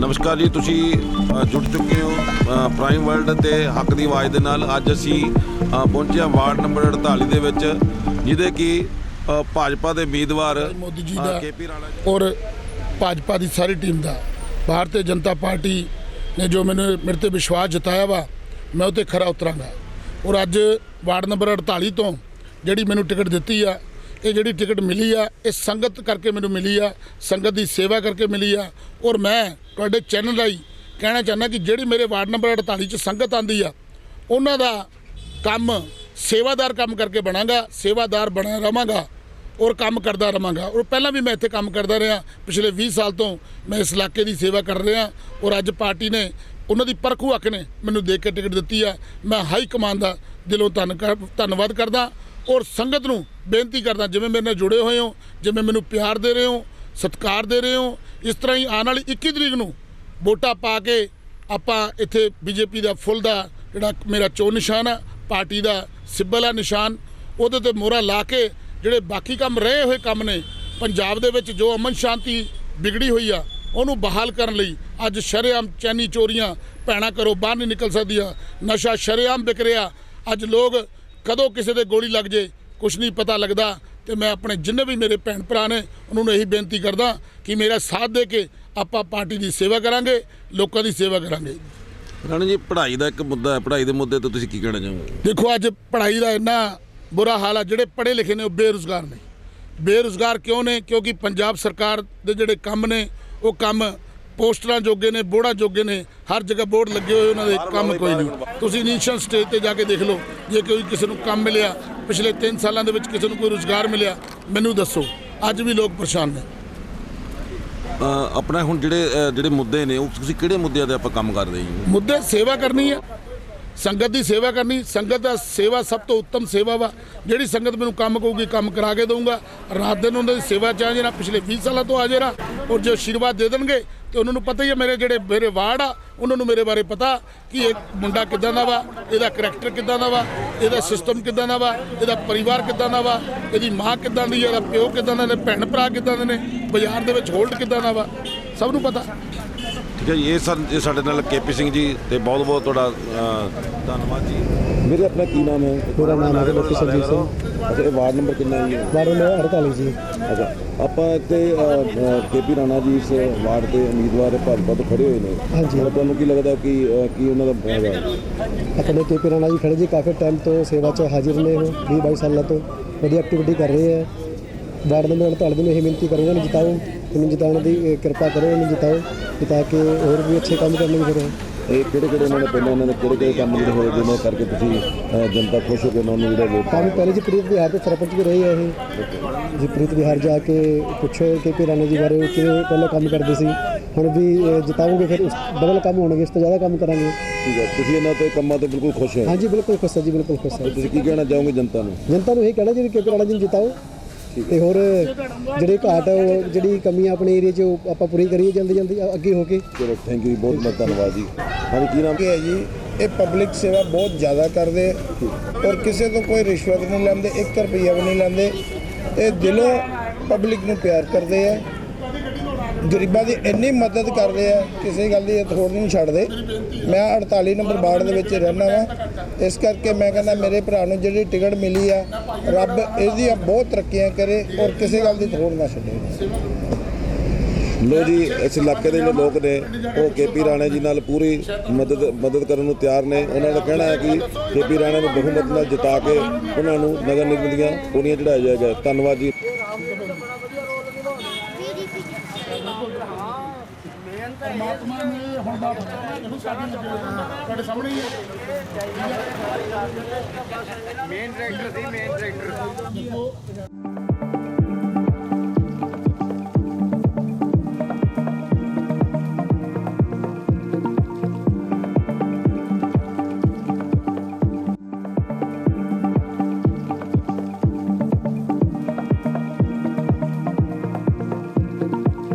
ਨਮਸਕਾਰ ਜੀ ਤੁਸੀਂ ਜੁੜ ਚੁੱਕੇ ਹੋ ਪ੍ਰਾਈਮ ਵਰਲਡ ਤੇ ਹੱਕ ਦੀ ਆਵਾਜ਼ ਦੇ ਨਾਲ। ਅੱਜ ਅਸੀਂ ਪਹੁੰਚੇ ਹਾਂ ਵਾਰਡ ਨੰਬਰ 48 ਦੇ ਵਿੱਚ ਜਿਹਦੇ ਕਿ ਭਾਜਪਾ ਦੇ ਉਮੀਦਵਾਰ ਮੋਦੀ ਜੀ ਦਾ ਕੇਪੀ ਰਾਣਾ ਜੀ। ਔਰ ਭਾਜਪਾ ਦੀ ਸਾਰੀ ਟੀਮ ਦਾ। ਭਾਰਤੀ ਜਨਤਾ ਪਾਰਟੀ ਨੇ ਜੋ ਮੈਨੂੰ ਮੇਰੇ ਤੇ ਵਿਸ਼ਵਾਸ ਜਤਾਇਆ ਵਾ ਮੈਂ ਉਤੇ ਖਰਾ ਉਤਰਾਂਗਾ। ਔਰ ਅੱਜ ਵਾਰਡ ਨੰਬਰ 48 ਤੋਂ ਜਿਹੜੀ ਮੈਨੂੰ ਟਿਕਟ ਦਿੱਤੀ ਆ ਇਹ ਜਿਹੜੀ ਟਿਕਟ ਮਿਲੀ ਆ, ਇਹ ਸੰਗਤ ਕਰਕੇ ਮੈਨੂੰ ਮਿਲੀ ਆ, ਸੰਗਤ ਦੀ ਸੇਵਾ ਕਰਕੇ ਮਿਲੀ ਆ। ਔਰ ਮੈਂ ਤੁਹਾਡੇ ਚੈਨਲ ਰਾਹੀਂ ਕਹਿਣਾ ਚਾਹੁੰਦਾ ਕਿ ਜਿਹੜੀ ਮੇਰੇ ਵਾਰਡ ਨੰਬਰ 48 ਚ ਸੰਗਤ ਆਂਦੀ ਆ, ਉਹਨਾਂ ਦਾ ਕੰਮ ਸੇਵਾਦਾਰ ਕੰਮ ਕਰਕੇ ਬਣਾਂਗਾ, ਸੇਵਾਦਾਰ ਬਣਿਆ ਰਵਾਂਗਾ ਔਰ ਕੰਮ ਕਰਦਾ ਰਵਾਂਗਾ। ਔਰ ਪਹਿਲਾਂ ਵੀ ਮੈਂ ਇੱਥੇ ਕੰਮ ਕਰਦਾ ਰਿਹਾ, ਪਿਛਲੇ 20 ਸਾਲ ਤੋਂ ਮੈਂ ਇਸ ਇਲਾਕੇ ਦੀ ਸੇਵਾ ਕਰ ਰਿਹਾ ਔਰ ਅੱਜ ਪਾਰਟੀ ਨੇ ਉਹਨਾਂ ਦੀ ਪਰਖੂ ਹੱਕ ਨੇ ਮੈਨੂੰ ਦੇਖ ਕੇ ਟਿਕਟ ਦਿੱਤੀ ਆ। ਮੈਂ ਹਾਈ ਕਮਾਂਡ ਦਾ ਦਿਲੋਂ ਧੰਨ ਕਰ- ਧੰਨਵਾਦ ਕਰਦਾ ਔਰ ਸੰਗਤ ਨੂੰ ਬੇਨਤੀ ਕਰਦਾ, ਜਿਵੇਂ ਮੇਰੇ ਨਾਲ ਜੁੜੇ ਹੋਏ ਹੋ, ਜਿਵੇਂ ਮੈਨੂੰ ਪਿਆਰ ਦੇ ਰਹੇ ਹੋ, ਸਤਿਕਾਰ ਦੇ ਰਹੇ ਹੋ, ਇਸ ਤਰ੍ਹਾਂ ਹੀ ਆਉਣ ਵਾਲੀ 21 ਤਰੀਕ ਨੂੰ ਵੋਟਾਂ ਪਾ ਕੇ ਆਪਾਂ ਇੱਥੇ ਬੀਜੇਪੀ ਦਾ ਫੁੱਲ ਦਾ ਜਿਹੜਾ ਮੇਰਾ ਚੋਣ ਨਿਸ਼ਾਨ ਆ, ਪਾਰਟੀ ਦਾ ਸਿੱਬਲ ਆ ਨਿਸ਼ਾਨ, ਉਹਦੇ ਤੇ ਮੋਹਰਾ ਲਾ ਕੇ ਜਿਹੜੇ ਬਾਕੀ ਕੰਮ ਰਹੇ ਹੋਏ ਕੰਮ ਨੇ, ਪੰਜਾਬ ਦੇ ਵਿੱਚ ਜੋ ਅਮਨ ਸ਼ਾਂਤੀ ਵਿਗੜੀ ਹੋਈ ਆ, ਉਹਨੂੰ ਬਹਾਲ ਕਰਨ ਲਈ ਅੱਜ ਸ਼ਰੇਆਮ ਚੈਨੀ ਚੋਰੀਆਂ ਭੈਣਾਂ ਘਰੋਂ ਬਾਹਰ ਨਹੀਂ ਨਿਕਲ ਸਕਦੀਆਂ, ਨਸ਼ਾ ਸ਼ਰੇਆਮ ਵਿਕ ਰਿਹਾ, ਅੱਜ ਲੋਕ ਕਦੋਂ ਕਿਸੇ ਦੇ ਗੋਲੀ ਲੱਗ ਜੇ ਕੁਝ ਨਹੀਂ ਪਤਾ ਲੱਗਦਾ ਤੇ ਮੈਂ ਆਪਣੇ ਜਿੰਨੇ ਵੀ ਮੇਰੇ ਭੈਣ ਭਰਾ ਨੇ ਉਹਨਾਂ ਨੂੰ ਇਹੀ ਬੇਨਤੀ ਕਰਦਾ ਕਿ ਮੇਰਾ ਸਾਥ ਦੇ ਕੇ ਆਪਾਂ ਪਾਰਟੀ ਦੀ ਸੇਵਾ ਕਰਾਂਗੇ ਲੋਕਾਂ ਦੀ ਸੇਵਾ ਕਰਾਂਗੇ। ਰਾਣਾ ਜੀ ਪੜ੍ਹਾਈ ਦਾ ਇੱਕ ਮੁੱਦਾ ਹੈ ਪੜ੍ਹਾਈ ਦੇ ਮੁੱਦੇ ਤੋਂ ਤੁਸੀਂ ਕੀ ਕਹਿਣਾ ਚਾਹੋਗੇ? ਦੇਖੋ ਅੱਜ ਪੜ੍ਹਾਈ ਦਾ ਇੰਨਾ ਬੁਰਾ ਹਾਲ ਆ ਜਿਹੜੇ ਪੜ੍ਹੇ ਲਿਖੇ ਨੇ ਉਹ ਬੇਰੁਜ਼ਗਾਰ ਨੇ। ਬੇਰੁਜ਼ਗਾਰ ਕਿਉਂ ਨੇ? ਕਿਉਂਕਿ ਪੰਜਾਬ ਸਰਕਾਰ ਦੇ ਜਿਹੜੇ ਕੰਮ ਨੇ ਉਹ ਕੰਮ ਪੋਸਟਰਾਂ ਜੋਗੇ ਨੇ ਬੋੜਾ ਜੋਗੇ ਨੇ ਹਰ ਜਗ੍ਹਾ ਬੋਰਡ ਲੱਗੇ ਹੋਏ ਉਹਨਾਂ ਦੇ ਕੰਮ ਕੋਈ ਨਹੀਂ। ਤੁਸੀਂ ਨੈਸ਼ਨਲ ਸਟੇਜ ਤੇ ਜਾ ਕੇ ਦੇਖ ਲਓ ਜੇ ਕੋਈ ਕਿਸੇ ਨੂੰ ਕੰਮ ਮਿਲਿਆ ਪਿਛਲੇ 3 ਸਾਲਾਂ ਦੇ ਵਿੱਚ ਕਿਸੇ ਨੂੰ ਕੋਈ ਰੁਜ਼ਗਾਰ ਮਿਲਿਆ ਮੈਨੂੰ ਦੱਸੋ ਅੱਜ ਵੀ ਲੋਕ ਪਰੇਸ਼ਾਨ ਨੇ। ਆਪਣਾ ਹੁਣ ਜਿਹੜੇ ਜਿਹੜੇ ਮੁੱਦੇ ਨੇ ਉਹ ਤੁਸੀਂ ਕਿਹੜੇ ਮੁੱਦਿਆਂ ਤੇ ਆਪਾਂ ਕੰਮ ਕਰ ਰਹੇ ਹੋ ਮੁੱਦੇ ਸੇਵਾ ਕਰਨੀ ਹੈ ਸੰਗਤ ਦੀ ਸੇਵਾ ਕਰਨੀ। ਸੰਗਤ ਦਾ ਸੇਵਾ ਸਭ ਤੋਂ ਉੱਤਮ ਸੇਵਾ ਵਾ। ਜਿਹੜੀ ਸੰਗਤ ਮੈਨੂੰ ਕੰਮ ਕਹੂਗੀ ਕੰਮ ਕਰਾ ਕੇ ਦਊਂਗਾ। ਰਾਤ ਦਿਨ ਉਹਨਾਂ ਦੀ ਸੇਵਾ ਚਾਹ ਜਿਹੜਾ ਪਿਛਲੇ 20 ਸਾਲਾਂ ਤੋਂ ਆ ਜਿਹੜਾ ਔਰ ਜੇ ਆਸ਼ੀਰਵਾਦ ਦੇ ਦੇਣਗੇ ਤੇ ਉਹਨਾਂ ਨੂੰ ਪਤਾ ਹੀ ਹੈ ਮੇਰੇ ਜਿਹੜੇ ਮੇਰੇ ਵਾਰਡ ਆ ਉਹਨਾਂ ਨੂੰ ਮੇਰੇ ਬਾਰੇ ਪਤਾ ਕਿ ਇਹ ਮੁੰਡਾ ਕਿੱਦਾਂ ਦਾ ਵਾ ਇਹਦਾ ਕਰੈਕਟਰ ਕਿੱਦਾਂ ਦਾ ਵਾ ਇਹਦਾ ਸਿਸਟਮ ਕਿੱਦਾਂ ਦਾ ਵਾ ਇਹਦਾ ਪਰਿਵਾਰ ਕਿੱਦਾਂ ਦਾ ਵਾ ਇਹਦੀ ਮਾਂ ਕਿੱਦਾਂ ਦੀ ਹੈ ਇਹਦਾ ਪਿਓ ਕਿੱਦਾਂ ਦਾ ਨੇ ਭੈਣ ਭਰਾ ਕਿੱਦਾਂ ਦੇ ਨੇ ਬਾਜ਼ਾਰ ਦੇ ਵਿੱਚ ਹੋਲਡ ਕਿੱਦਾਂ ਦਾ ਵਾ ਸਭ ਨੂੰ ਪਤਾ। ਠੀਕ ਹੈ ਜੀ ਇਹ ਸਨ ਇਹ ਸਾਡੇ ਨਾਲ ਕੇਪੀ ਸਿੰਘ ਜੀ ਤੇ ਬਹੁਤ ਬਹੁਤ ਤੁਹਾਡਾ ਧੰਨਵਾਦ ਜੀ। ਮੇਰੇ ਆਪਣਾ ਕੀ ਨਾਮ ਹੈ? ਮੇਰਾ ਨਾਮ ਹੈ? ਡਾਕਟਰ ਸਰਜੀਤ ਸਿੰਘ। ਅੱਛਾ ਇਹ ਵਾਰਡ ਨੰਬਰ ਕਿੰਨਾ ਹੈ ਜੀ? ਵਾਰਡ ਨੰਬਰ 48 ਜੀ। ਅੱਛਾ ਆਪਾਂ ਇੱਥੇ ਕੇਪੀ ਰਾਣਾ ਜੀ ਇਸ ਵਾਰਡ ਦੇ ਉਮੀਦਵਾਰ ਭਾਜਪਾ ਤੋਂ ਖੜੇ ਹੋਏ ਨੇ। ਹਾਂਜੀ। ਹੁਣ ਤੁਹਾਨੂੰ ਕੀ ਲੱਗਦਾ ਕਿ ਕੀ ਉਹਨਾਂ ਦਾ ਹੈਗਾ ਆਪਣੇ ਕੇ ਪੀ ਰਾਣਾ ਜੀ ਖੜੇ ਜੀ ਕਾਫੀ ਟਾਈਮ ਤੋਂ ਸੇਵਾ 'ਚ ਹਾਜ਼ਰ ਨੇ ਉਹ 20 22 ਸਾਲਾਂ ਤੋਂ। ਵਧੀਆ ਐਕਟੀਵਿਟੀ ਕਰ ਰਹੇ ਹੈ ਵਾਰਡ ਨੰਬਰ 48 ਨੂੰ ਇਹ ਬੇਨਤੀ ਕਰੂੰਗਾ ਨੂੰ ਜਿਤਾਓ। ਇਹਨੂੰ ਜਿਤਾਉਣ ਦੀ ਇਹ ਕਿਰਪਾ ਕਰੋ ਇਹਨੂੰ ਜਿਤਾਓ ਜਿਤਾ ਕੇ ਹੋਰ ਵੀ ਅੱਛੇ ਕੰਮ ਕਰਨਗੇ ਫਿਰ ਉਹ। ਇਹ ਕਿਹੜੇ ਕਿਹੜੇ ਉਹਨਾਂ ਨੇ ਪਹਿਲਾਂ ਉਹਨਾਂ ਨੇ ਕਿਹੜੇ ਕਿਹੜੇ ਕੰਮ ਜਿਹੜੇ ਹੋਏ ਜਿਹਨਾਂ ਕਰਕੇ ਤੁਸੀਂ ਅ, ਜਨਤਾ ਖੁਸ਼ ਹੋ ਕੇ ਉਹਨਾਂ ਨੂੰ ਜਿਹੜਾ ਵੋਟ ਕੰਮ ਪਹਿਲੇ ਜੀ ਪ੍ਰੀਤ ਵਿਹਾਰ ਦੇ ਸਰਪੰਚ ਵੀ ਰਹੇ ਹੈ ਇਹ। ਜੀ ਪ੍ਰੀਤ ਵਿਹਾਰ ਜਾ ਕੇ ਪੁੱਛੋ ਕੇ ਪੀ ਰਾਣਾ ਜੀ ਬਾਰੇ ਉਹ ਕਿਵੇਂ ਪਹਿਲਾਂ ਕੰਮ ਕਰਦੇ ਸੀ। ਹੁਣ ਵੀ ਜਿਤਾਓਗੇ ਫਿਰ ਉਸ ਡਬਲ ਕੰਮ ਹੋਣਗੇ ਇਸ ਤੋਂ ਜ਼ਿਆਦਾ ਕੰਮ ਕਰਾਂਗੇ। ਠੀਕ ਹੈ ਤੁਸੀਂ ਇਹਨਾਂ ਤੇ ਕੰਮਾਂ ਤੇ ਬਿਲਕੁਲ ਖੁਸ਼ ਹੋ। ਹਾਂਜੀ ਬਿਲਕੁਲ ਖੁਸ਼ ਹੈ ਜੀ ਬਿਲਕੁਲ ਖੁਸ਼ ਹੈ ਤੁਸੀਂ ਕੀ ਕਹਿਣਾ ਚਾਹੋਗੇ ਜਨਤਾ ਨੂੰ? ਜਨਤਾ ਨੂੰ ਇਹ ਕਹਿਣਾ ਜੀ ਕਿ ਰਾਣਾ ਜੀ ਨੂੰ ਜਿਤਾਓ। ਤੇ ਹੋਰ ਜਿਹੜੇ ਘਾਟ ਹੈ ਉਹ ਜਿਹੜੀ ਕਮੀਆਂ ਆਪਣੇ ਏਰੀਆ 'ਚ ਉਹ ਆਪਾਂ ਪੂਰੀ ਕਰੀਏ ਜਲਦੀ ਜਲਦੀ ਅੱਗੇ ਹੋ ਕੇ। ਚਲੋ ਥੈਂਕ ਯੂ ਬਹੁਤ ਬਹੁਤ ਧੰਨਵਾਦ ਜੀ। ਹਾਂਜੀ ਕੀ ਨਾਮ? ਹੈ ਜੀ ਇਹ ਪਬਲਿਕ ਸੇਵਾ ਬਹੁਤ ਜ਼ਿਆਦਾ ਕਰਦੇ ਔਰ ਕਿਸੇ ਤੋਂ ਕੋਈ ਰਿਸ਼ਵਤ ਨਹੀਂ ਲੈਂਦੇ 1 ਰੁਪਈਆ ਵੀ ਨਹੀਂ ਲੈਂਦੇ। ਇਹ ਦਿਲੋਂ ਪਬਲਿਕ ਨੂੰ ਪਿਆਰ ਕਰਦੇ ਆ। ਗਰੀਬਾਂ ਦੀ ਇੰਨੀ ਮਦਦ ਕਰਦੇ ਆ ਕਿਸੇ ਗੱਲ ਦੀ ਥੋੜ ਨਹੀਂ ਛੱਡਦੇ। ਮੈਂ 48 ਨੰਬਰ ਵਾਰਡ ਦੇ ਵਿੱਚ ਰਹਿਣਾ ਵਾਂ। ਇਸ ਕਰਕੇ ਮੈਂ ਕਹਿੰਦਾ ਮੇਰੇ ਭਰਾ ਨੂੰ ਜਿਹੜੀ ਟਿਕਟ ਮਿਲੀ ਆ, ਰੱਬ ਇਹਦੀਆਂ ਬਹੁਤ ਤਰੱਕੀਆਂ ਕਰੇ ਔਰ ਕਿਸੇ ਗੱਲ ਦੀ ਥੋੜ ਨਾ ਛੱਡੇ। ਲੋ ਜੀ, ਇਸ ਇਲਾਕੇ ਦੇ ਜਿਹੜੇ ਲੋਕ ਨੇ, ਉਹ ਕੇਪੀ ਰਾਣਾ ਜੀ ਨਾਲ ਪੂਰੀ ਮਦਦ ਮਦਦ ਕਰਨ ਨੂੰ ਤਿਆਰ ਨੇ। ਉਹਨਾਂ ਦਾ ਕਹਿਣਾ ਹੈ ਕਿ ਕੇਪੀ ਰਾਣਾ ਨੂੰ ਬਹੁਮਤ ਨਾਲ ਜਿਤਾ ਕੇ ਉਹਨਾਂ ਨੂੰ ਨਗਰ ਨਿਗਮ ਦੀਆਂ ਪੌੜੀਆਂ ਚੜਾਇਆ ਜਾਏਗਾ। ਧੰਨਵਾਦ ਜੀ। ਪਰਮਾਤਮਾ ਨੇ ਹੁਣ ਬਾਤ ਇਹਨੂੰ ਸਾਡੀ ਤੁਹਾਡੇ ਸਾਹਮਣੇ ਹੀ ਹੈ। ਮੇਨ ਡਾਇਰੈਕਟਰ ਸੀ ਮੇਨ ਡਾਇਰੈਕਟਰ